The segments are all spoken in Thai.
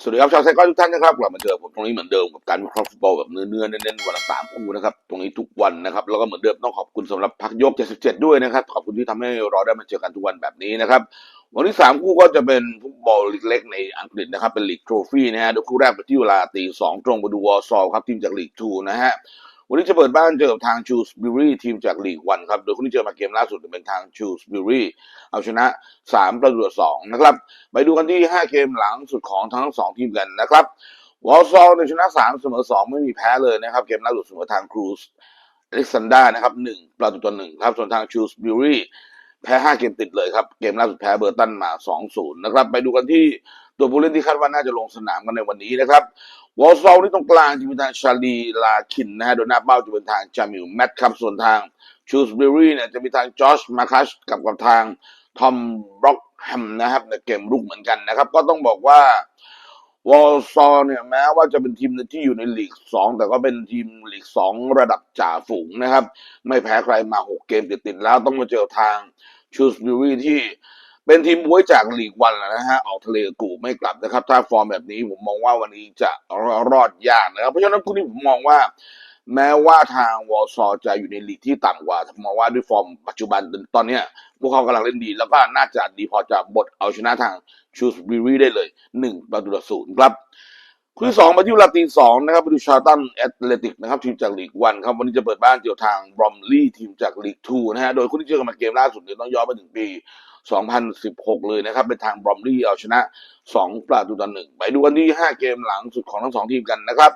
สวัสดีครับชาวไซก้อนทุกท่านนะครับกลับมาเจอผมตรงนี้เหมือนเดิมกับการวิเคราะห์ฟุตบอลแบบเนื้อๆเน้นๆวันละสามคู่นะครับตรงนี้ทุกวันนะครับแล้วก็เหมือนเดิมต้องขอบคุณสำหรับพักยก 77 ด้วยนะครับขอบคุณที่ทำให้เราได้มาเจอกันทุกวันแบบนี้นะครับวันที่สามคู่ก็จะเป็นฟุตบอลลีกเล็กในอังกฤษนะครับเป็นลีกโทรฟี่นะฮะโดยคู่แรกไปที่เวลาตีสองตรงไปดูวอร์ซอลครับทีมจากลีกทูนะฮะ วันนี้จะเปิดบ้านเจอกับทางชูสบิรีทีมจากลีกวันครับ โดยคนที่เจอมาเกมล่าสุดเป็นทางชูสบิรีเอาชนะ 3 ประตูต่อสองนะครับ ไปดูกันที่ 5 เกมหลังสุดของทั้งสองทีมกันนะครับวอลซอลในชนะ 3 เสมอ 2 ไม่มีแพ้เลยนะครับ เกมล่าสุดเสมอทางครูสอเล็กซานดานะครับ1ประตูต่อ1ครับ ส่วนทางชูสบิรีแพ้ 5 เกมติดเลยครับ เกมล่าสุดแพ้เบอร์ตันมา 2-0 นะครับ ไปดูกันที่ ตัวผู้เล่นที่คาดว่าน่าจะลงสนามกันในวันนี้นะครับวอลซอลนี่ตรงกลางจะเป็นทางชาลีลาคินนะฮะโดยหน้าเป้าจะเป็นทางจามิลแมตครับส่วนทางชูสเบอรี่เนี่ยจะมีทางจอชมาคัชกับกับทางทอมบล็อกแฮมนะครับในเกมรุกเหมือนกันนะครับ ก็ต้องบอกว่าวอลซอลเนี่ยแม้ว่าจะเป็นทีมที่อยู่ในลีกสองแต่ก็เป็นทีมลีกสองระดับจ่าฝูงนะครับ ไม่แพ้ใครมาหกเกมติดๆแล้วต้องมาเจอทางชูสบรี่ที่ เป็นทีมบวยจากลีกวันแล้วนะฮะออกทะเลกูไม่กลับนะครับ ถ้าฟอร์มแบบนี้ผมมองว่าวันนี้จะรอดยากนะครับ เพราะฉะนั้นคู่นี้ผมมองว่า แม้ว่าทางวอลซอจะอยู่ในลีกที่ต่ำกว่าผมมองว่าด้วยฟอร์มปัจจุบันตอนนี้พวกเขากำลังเล่นดี แล้วก็น่าจะดีพอจะบดเอาชนะทางชูสบิรีได้เลยหนึ่งประตูต่อศูนย์ครับ คู่ที่สองมาที่เวลาตีสองนะครับไปดูชาร์ตันแอตเลติกนะครับทีมจากลีกวันครับวันนี้จะเปิดบ้านเจอทางบรอมลี่ทีมจากลีกทูนะฮะโดยคู่ที่เจอกันมาเกมล่าสุดเนี่ยต้องย้อนไปถึงปี 2016 เลยนะครับเป็นทางบรอมลี่เอาชนะ 2 ประตูต่อหนึ่งไปดูกันที่ 5 เกมหลังสุดของทั้งสองทีมกันนะครับ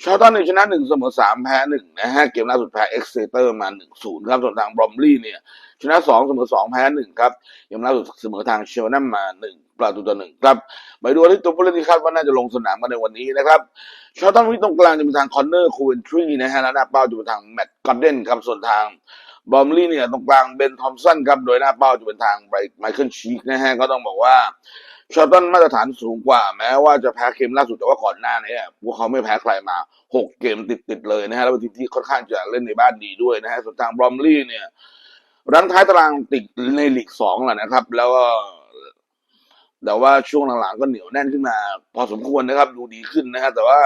ชาตันเนี่ยชนะ1เสมอ3แพ้1นะฮะเกมล่าสุดแพ้เอ็กเซเตอร์มา1-0ครับส่วนทางบรอมลี่เนี่ยชนะ2เสมอ2แพ้1ครับเกมล่าสุดเสมอทางเชลนัมมา1ประตูต่อหนึ่งครับไปดูที่ตัวผู้เล่นที่คาดว่าน่าจะลงสนามกันในวันนี้นะครับชาตันวิ่งตรงกลางจะเป็นทางคอนเนอร์คูเวนทรีนะฮะแล้วหน้าเป้าจะเป็นทางแมตต์กอดเดนครับส่วนทางบอมลี่เนี่ยตรงกลางเบนทอมสันครับโดยหน้าเป้าจะเป็นทางไบรท์ไมเคิลชีกนะฮะก็ต้องบอกว่า ชาร์ตันมาตรฐานสูงกว่า แม้ว่าจะแพ้เกมล่าสุดแต่ว่าก่อนหน้านี้พวกเขาไม่แพ้ใครมา 6 เกมติดๆเลยนะฮะแล้วเป็นทีมที่ค่อนข้างจะเล่นในบ้านดีด้วยนะฮะส่วนทางบอมลี่เนี่ยรังท้ายตารางติดในลีกสองแหละนะครับ แล้วก็แต่ว่าช่วงหลังๆก็เหนียวแน่นขึ้นมา พอสมควรนะครับ ดูดีขึ้นนะฮะแต่ว่า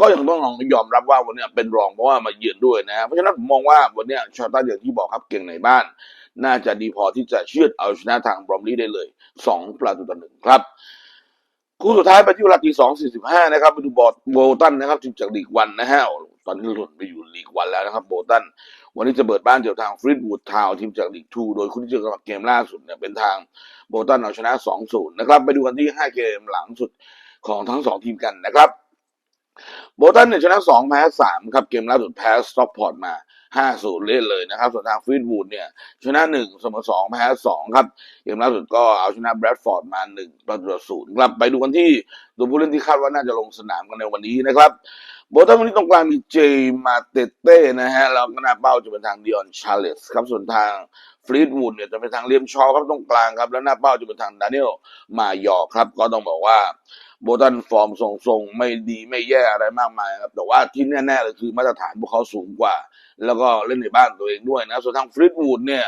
ก็ยังต้องลองยอมรับว่าวันนี้เป็นรองเพราะว่ามาเยือนด้วยนะ เพราะฉะนั้นผมมองว่าวันนี้ชาตันอย่างที่บอกครับเก่งในบ้าน น่าจะดีพอที่จะเชือดเอาชนะทางบรอมลีได้เลยสองประตูต่อหนึ่งครับคู่สุดท้ายไปที่เวลาตีสองสี่สิบห้านะครับไปดูบอร์ดโบตันนะครับทีมจากลีกวันนะฮะตอนนี้หล่นไปอยู่ลีกวันแล้วนะครับโบตันวันนี้จะเปิดบ้านเจอทางฟรีดวูดทาวทีมจากลีกทูโดยคู่ที่เจอกับเกมล่าสุดเนี่ยเป็นทางโบตันเอาชนะ2-0นะครับไปดูกันที่5เกมหลังสุดของทั้ง2ทีมกันนะครับ โบตันเนี่ยชนะ2แพ้3ครับเกมล่าสุดแพ้สต็อกพอร์ตมา5-0เล่นเลยนะครับ ส่วนทางฟีดวูดเนี่ย ชนะ1เสมอ2แพ้2ครับเกมล่าสุดก็เอาชนะแบรดฟอร์ดมา1ประตูต่อศูนย์ครับไปดูกันที่ตัวผู้เล่นที่คาดว่าน่าจะลงสนามกันในวันนี้นะครับ โบตันวันนี้ตรงกลางมีเจมาเตเต้นะฮะแล้วก็หน้าเป้าจะเป็นทางดิออนชาเลสครับส่วนทางฟรีดวูดเนี่ยจะเป็นทางเลียมชอครับตรงกลางครับ แล้วหน้าเป้าจะเป็นทางดานิเอลมาหยอร์ครับ ก็ต้องบอกว่าโบตันฟอร์มทรงๆ ไม่ดีไม่แย่อะไรมากมายครับ แต่ว่าที่แน่ๆเลยคือมาตรฐานพวกเขาสูงกว่า แล้วก็เล่นในบ้านตัวเองด้วยนะ ส่วนทางฟรีดวูดเนี่ย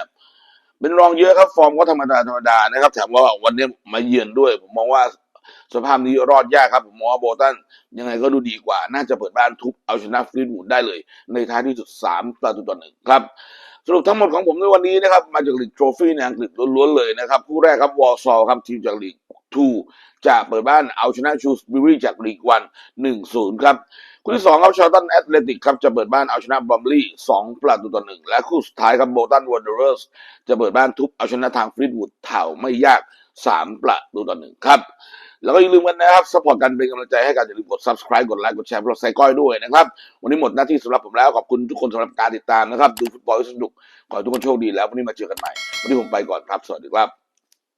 เป็นรองเยอะครับ ฟอร์มก็ธรรมดาธรรมดานะครับแถมว่าวันนี้มาเยือนด้วย ผมมองว่า สภาพนี้รอดยากครับผมมองว่าโบตันยังไงก็ดูดีกว่า น่าจะเปิดบ้านทุบเอาชนะฟรีดวูดได้เลย ในท้ายที่สุดสามประตูต่อหนึ่งครับสรุปทั้งหมดของผมในวันนี้นะครับ มาจากลีกโทรฟี่ในอังกฤษล้วนๆเลยนะครับคู่แรกครับวอร์ซอลครับทีมจากลีกทูจะเปิดบ้านเอาชนะชูสบิรีจากลีกวันหนึ่งศูนย์ครับคู่ที่สองครับชาร์ตันแอตเลติกครับจะเปิดบ้านเอาชนะบอมลี่สองประตูต่อหนึ่งและคู่สุดท้ายครับโบตันวันเดอร์สจะเปิดบ้านทุบเอาชนะทางฟรีดวูดเถ่าไม่ยากสามประตูต่อหนึ่งครับ แล้วก็อย่าลืมกันนะครับสปอร์ตกันเป็นกำลังใจให้กันอย่าลืมกด subscribe กดไลค์กดแชร์พราใส่ก้อยด้วยนะครับวันนี้หมดหน้าที่สำหรับผมแล้วขอบคุณทุกคนสำหรับการติดตามนะครับดูฟุตบอลให้สนุกขอให้ทุกคนโชคดีแล้ววันนี้มาเจอกันใหม่วันนี้ผมไปก่อนครับสวัสดีครับ